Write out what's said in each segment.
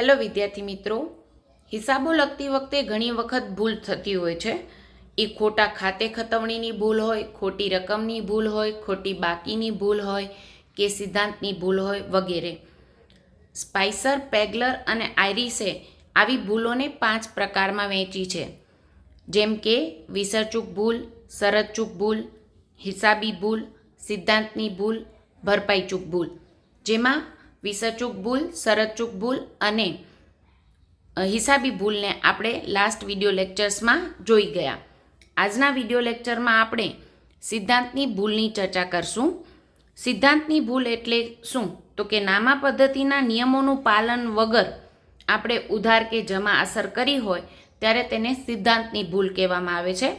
Hello વિદ્યાર્થી મિત્રો, હિસાબો લખતી વખતે ઘણી વખત ભૂલ થતી હોય છે. એ ખોટા ખાતે ખતવણીની ભૂલ હોય, ખોટી રકમની ભૂલ હોય, ખોટી બાકીની ભૂલ હોય કે સિદ્ધાંતની ભૂલ હોય વગેરે. સ્પાઇસર, પેગલર અને આઇરિસે આવી ભૂલોને પાંચ પ્રકારમાં વહેંચી છે. જેમ કે વિસરચૂક ભૂલ શરતચૂક ભૂલ, હિસાબી ભૂલ, સિદ્ધાંતની ભૂલ, ભરપાઈચૂક ભૂલ. જેમાં વિસરચૂક ભૂલ, સરચુક ભૂલ અને હિસાબી ભૂલને આપણે લાસ્ટ વિડિયો લેક્ચર્સમાં જોઈ ગયા. આજના વિડિયો લેક્ચરમાં આપણે સિદ્ધાંતની ભૂલની ચર્ચા કરશું. સિદ્ધાંતની ભૂલ એટલે શું? તો કે નામા પદ્ધતિના નિયમોનું પાલન વગર આપણે ઉધાર કે જમા અસર કરી હોય ત્યારે તેને સિદ્ધાંતની ભૂલ કહેવામાં આવે છે.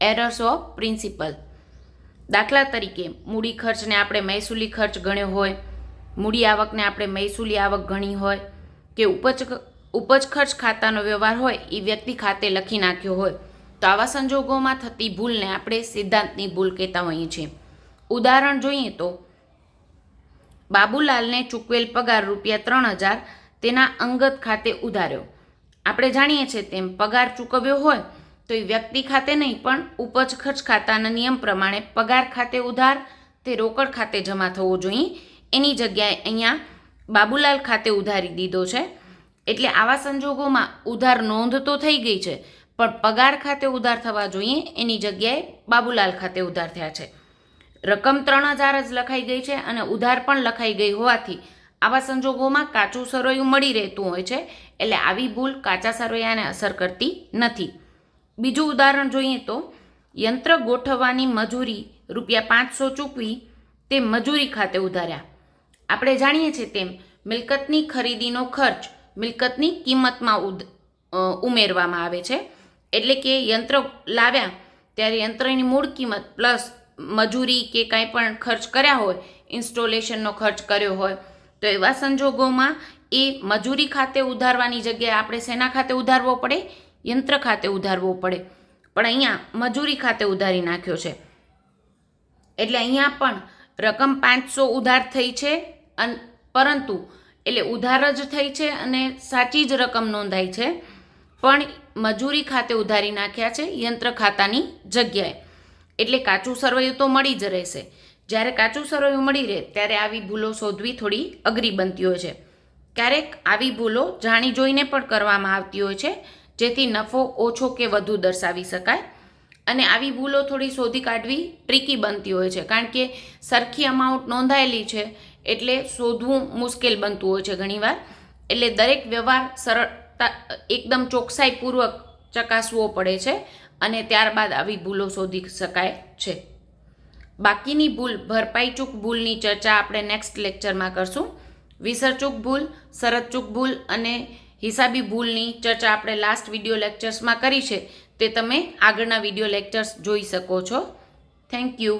એરર્સ ઓફ પ્રિન્સિપલ દાખલા તરીકે મૂડી ખર્ચને આપણે મહેસૂલી ખર્ચ ગણ્યો હોય મૂડી આવકને આપણે મહેસૂલી આવક ગણી હોય કે ઉપજ ઉપજ ખર્ચ ખાતાનો વ્યવહાર હોય એ વ્યક્તિ ખાતે લખી નાખ્યો હોય. તો આવા સંજોગોમાં થતી ભૂલને આપણે સિદ્ધાંતની ભૂલ કહેતા હોઈએ છીએ. ઉદાહરણ જોઈએ તો, બાબુલાલને ચૂકવેલ પગાર રૂપિયા ત્રણ હજાર તેના અંગત ખાતે ઉધાર્યો. આપણે જાણીએ છીએ તેમ પગાર ચૂકવ્યો હોય તો એ વ્યક્તિ ખાતે નહીં, પણ ઉપજ ખર્ચ ખાતાના નિયમ પ્રમાણે પગાર ખાતે ઉધાર, તે રોકડ ખાતે જમા થવો જોઈએ. એની જગ્યાએ અહીંયા બાબુલાલ ખાતે ઉધારી દીધો છે. એટલે આવા સંજોગોમાં ઉધાર નોંધ તો થઈ ગઈ છે, પણ પગાર ખાતે ઉધાર થવા જોઈએ એની જગ્યાએ બાબુલાલ ખાતે ઉધાર થયા છે. રકમ ત્રણ હજાર જ લખાઈ ગઈ છે અને ઉધાર પણ લખાઈ ગઈ હોવાથી આવા સંજોગોમાં કાચું સરોયું મળી રહેતું હોય છે, એટલે આવી ભૂલ કાચા સરોયાને અસર કરતી નથી. બીજું ઉદાહરણ જોઈએ તો યંત્ર ગોઠવવાની મજૂરી રૂપિયા પાંચસો ચૂકવી તે મજૂરી ખાતે ઉધાર્યા. આપણે જાણીએ છીએ તેમ મિલકતની ખરીદીનો ખર્ચ મિલકતની કિંમતમાં ઉદ ઉમેરવામાં આવે છે. એટલે કે યંત્ર લાવ્યા ત્યારે યંત્રની મૂળ કિંમત પ્લસ મજૂરી કે કાંઈ પણ ખર્ચ કર્યા હોય, ઇન્સ્ટોલેશનનો ખર્ચ કર્યો હોય, તો એવા સંજોગોમાં એ મજૂરી ખાતે ઉધારવાની જગ્યાએ આપણે શેના ખાતે ઉધારવો પડે, યંત્ર ખાતે ઉધારવો પડે. પણ અહીંયા મજૂરી ખાતે ઉધારી નાખ્યો છે. એટલે અહીંયા પણ રકમ પાંચસો ઉધાર થઈ છે. પરંતુ એટલે ઉધાર જ થઈ છે અને સાચી જ રકમ નોંધાઈ છે. પણ મજૂરી ખાતે ઉધારી નાખ્યા છે યંત્ર ખાતાની જગ્યાએ. એટલે કાચું સરવૈયું તો મળી જ રહેશે. જ્યારે કાચું સરવૈયું મળી રહે, ત્યારે આવી ભૂલો શોધવી થોડી અઘરી બનતી હોય છે. ક્યારેક આવી ભૂલો જાણી જોઈને પણ કરવામાં આવતી હોય છે, જેથી નફો ઓછો કે વધુ દર્શાવી શકાય. અને આવી ભૂલો થોડી શોધી કાઢવી ટ્રીકી બનતી હોય છે, કારણ કે સરખી અમાઉન્ટ નોંધાયેલી છે એટલે શોધવું મુશ્કેલ બનતું હોય છે ઘણીવાર. એટલે દરેક વ્યવહાર સરળતા, એકદમ ચોકસાઈપૂર્વક ચકાસવો પડે છે અને ત્યારબાદ આવી ભૂલો શોધી શકાય છે. બાકીની ભૂલ ભરપાઈ ચૂક ભૂલની ચર્ચા આપણે નેક્સ્ટ લેક્ચરમાં કરશું. વિસરચૂક ભૂલ, શરતચૂક ભૂલ અને હિસાબી ભૂલની ચર્ચા આપણે લાસ્ટ વીડિયો લેક્ચર્સમાં કરી છે. તે તમે આગળના વીડિયો લેક્ચર્સ જોઈ શકો છો. Thank you